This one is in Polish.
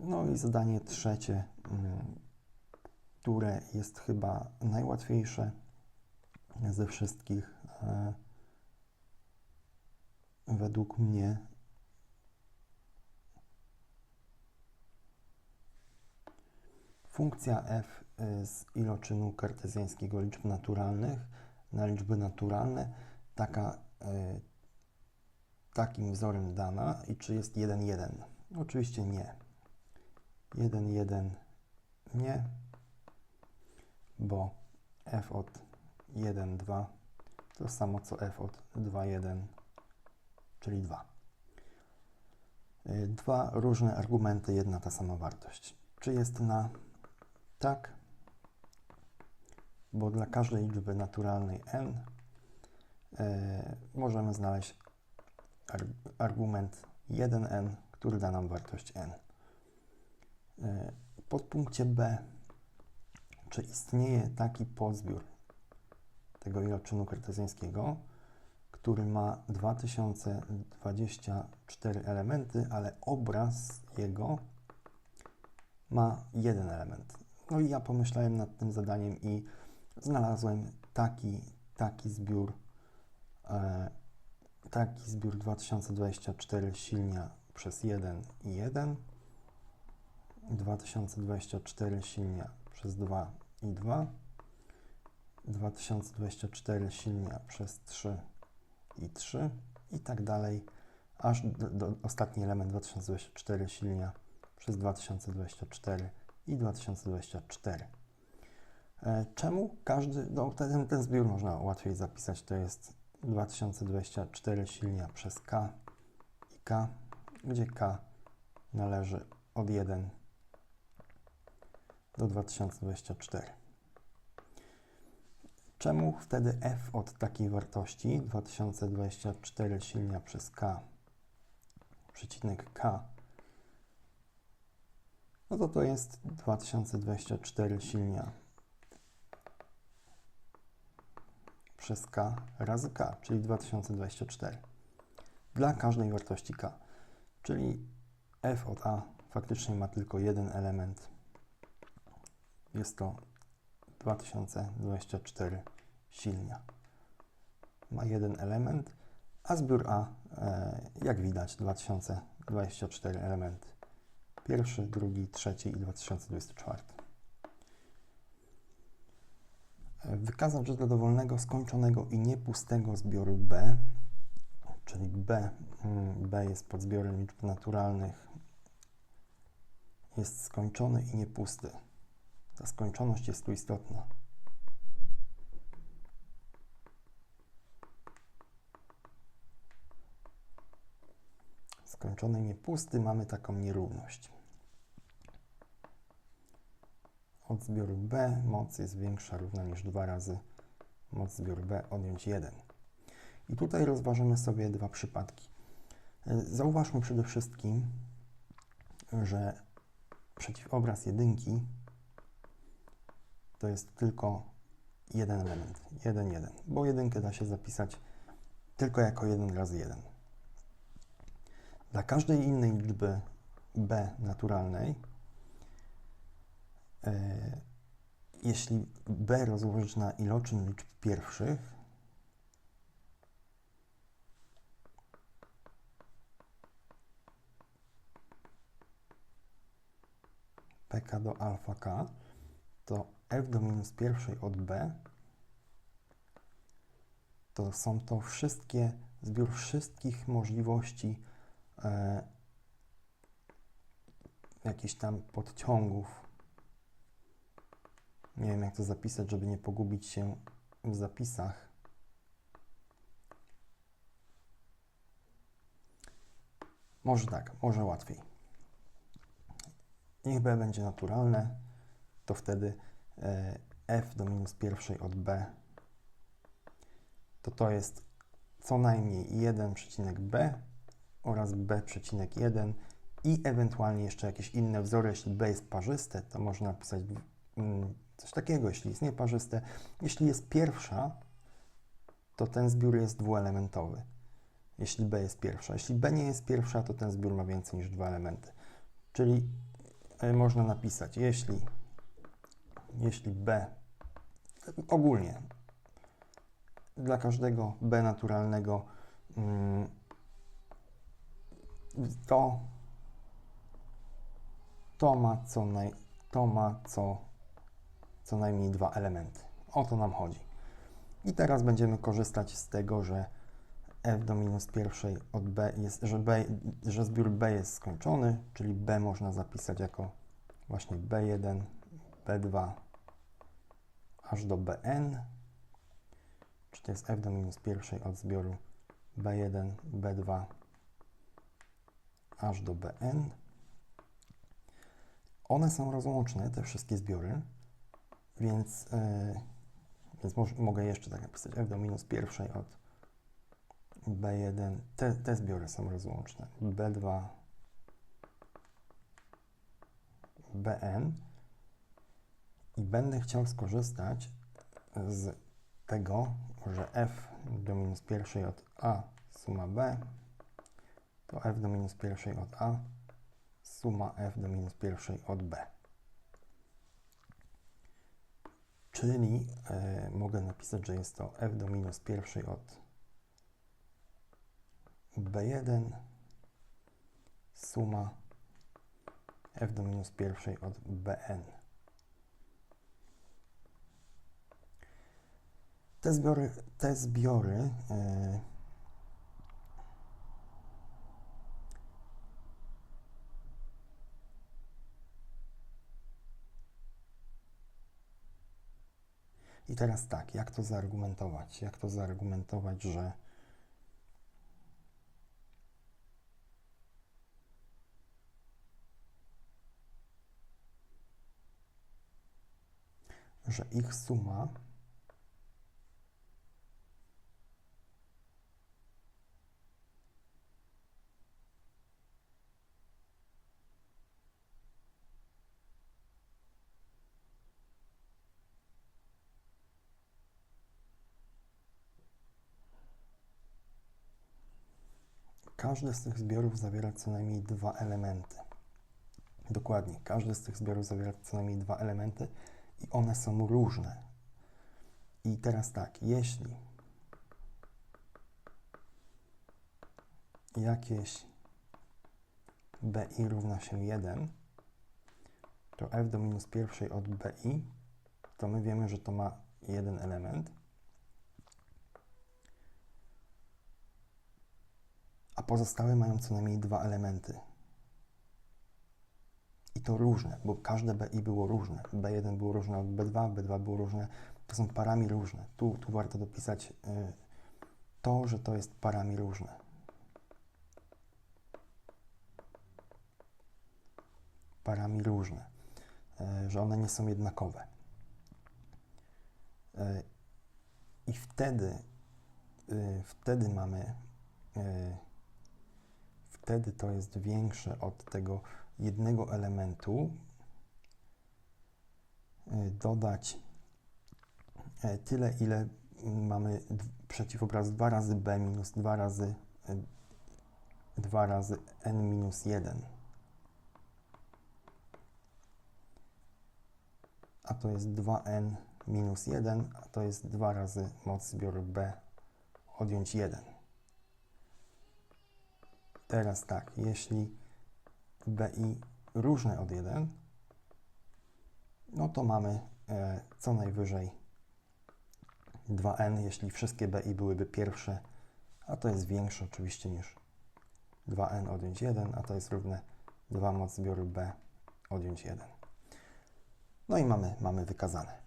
No i zadanie trzecie, mm, które jest chyba najłatwiejsze ze wszystkich. e, Według mnie funkcja f y, z iloczynu kartezjańskiego liczb naturalnych na liczby naturalne taka, y, takim wzorem dana i czy jest 1, 1. Oczywiście nie. 1, 1 nie, bo f od 1, 2 to samo co f od 2, 1, czyli 2. Y, Dwa różne argumenty, jedna ta sama wartość. Czy jest na tak? Bo dla każdej liczby naturalnej n e, możemy znaleźć ar- argument 1n, który da nam wartość n. E, w podpunkcie B, czy istnieje taki podzbiór tego iloczynu kartezjańskiego, który ma 2024 elementy, ale obraz jego ma jeden element. No i ja pomyślałem nad tym zadaniem i znalazłem taki, taki zbiór, e, taki zbiór 2024 silnia przez 1 i 1, 2024 silnia przez 2 i 2, 2024 silnia przez 3 i 3 i tak dalej, aż do, do ostatni element 2024 silnia przez 2024 i 2024. E, Czemu każdy, no ten, ten zbiór można łatwiej zapisać, to jest 2024 silnia przez K i K, gdzie K należy od 1 do 2024. Czemu wtedy f od takiej wartości 2024 silnia przez K przecinek K no to to jest 2024 silnia przez K razy K, czyli 2024. Dla każdej wartości K. Czyli f od A faktycznie ma tylko jeden element. Jest to 2024 silnia. Ma jeden element, a zbiór A, e, jak widać, 2024 elementy. Pierwszy, drugi, trzeci i 2024. Wykazać, że dla dowolnego, skończonego i niepustego zbioru B, czyli B, mm, B jest podzbiorem liczb naturalnych, jest skończony i niepusty. Ta skończoność jest tu istotna. Skończony i niepusty mamy taką nierówność. Od zbioru B moc jest większa, równa niż 2 razy moc zbioru B odjąć 1. I tutaj rozważymy sobie dwa przypadki. Zauważmy przede wszystkim, że przeciwobraz jedynki to jest tylko jeden element, 1, 1, bo jedynkę da się zapisać tylko jako 1 razy 1. Dla każdej innej liczby b naturalnej, e, jeśli b rozłożyć na iloczyn liczb pierwszych, pk do alfa k, to f do minus pierwszej od b to są to wszystkie, zbiór wszystkich możliwości e, jakichś tam podciągów. Nie wiem, jak to zapisać, żeby nie pogubić się w zapisach. Może tak, może łatwiej. Niech b będzie naturalne, to wtedy f do minus pierwszej od b to to jest co najmniej 1,b oraz b,1 i ewentualnie jeszcze jakieś inne wzory. Jeśli b jest parzyste, to można napisać mm, coś takiego, jeśli jest nieparzyste. Jeśli jest pierwsza, to ten zbiór jest dwuelementowy. Jeśli b jest pierwsza. Jeśli b nie jest pierwsza, to ten zbiór ma więcej niż dwa elementy. Czyli e, można napisać, jeśli, jeśli B ogólnie dla każdego B naturalnego mm, to to ma co, naj, to ma co, co najmniej dwa elementy. O to nam chodzi. I teraz będziemy korzystać z tego, że f do minus pierwszej od b jest, że, b, że zbiór b jest skończony, czyli b można zapisać jako właśnie b1, b2 aż do bn, czy to jest f do minus pierwszej od zbioru b1, b2 aż do bn. One są rozłączne, te wszystkie zbiory, więc, yy, więc mogę jeszcze tak napisać f do minus pierwszej od b1. Te, te zbiory są rozłączne. b2, bn i będę chciał skorzystać z tego, że f do minus pierwszej od a suma b to f do minus pierwszej od a suma f do minus pierwszej od b. Czyli y, mogę napisać, że jest to f do minus pierwszej od b1 suma f do minus pierwszej od bn. Te zbiory, te zbiory yy, I teraz tak, jak to zaargumentować? Jak to zaargumentować, że że ich suma Każdy z tych zbiorów zawiera co najmniej dwa elementy. Dokładnie, każdy z tych zbiorów zawiera co najmniej dwa elementy i one są różne. I teraz tak, jeśli jakieś bi równa się 1, to f do minus pierwszej od bi, to my wiemy, że to ma jeden element. Pozostałe mają co najmniej dwa elementy to różne, bo każde BI było różne. B1 było różne od B2, B2 było różne. To są parami różne. Tu, tu warto dopisać y, to, że to jest parami różne. Parami różne, y, że one nie są jednakowe. Y, I wtedy, y, wtedy mamy, y, wtedy to jest większe od tego jednego elementu e, dodać e, tyle, ile mamy przeciwobraz 2 razy b minus 2 razy 2 e, razy n minus 1. A to jest 2n minus 1, a to jest 2 razy moc zbioru b odjąć 1. Teraz tak, jeśli BI różne od 1, no to mamy e, co najwyżej 2n, jeśli wszystkie BI byłyby pierwsze, a to jest większe oczywiście niż 2n odjąć 1, a to jest równe 2 moc zbioru B odjąć 1. No i mamy, mamy wykazane.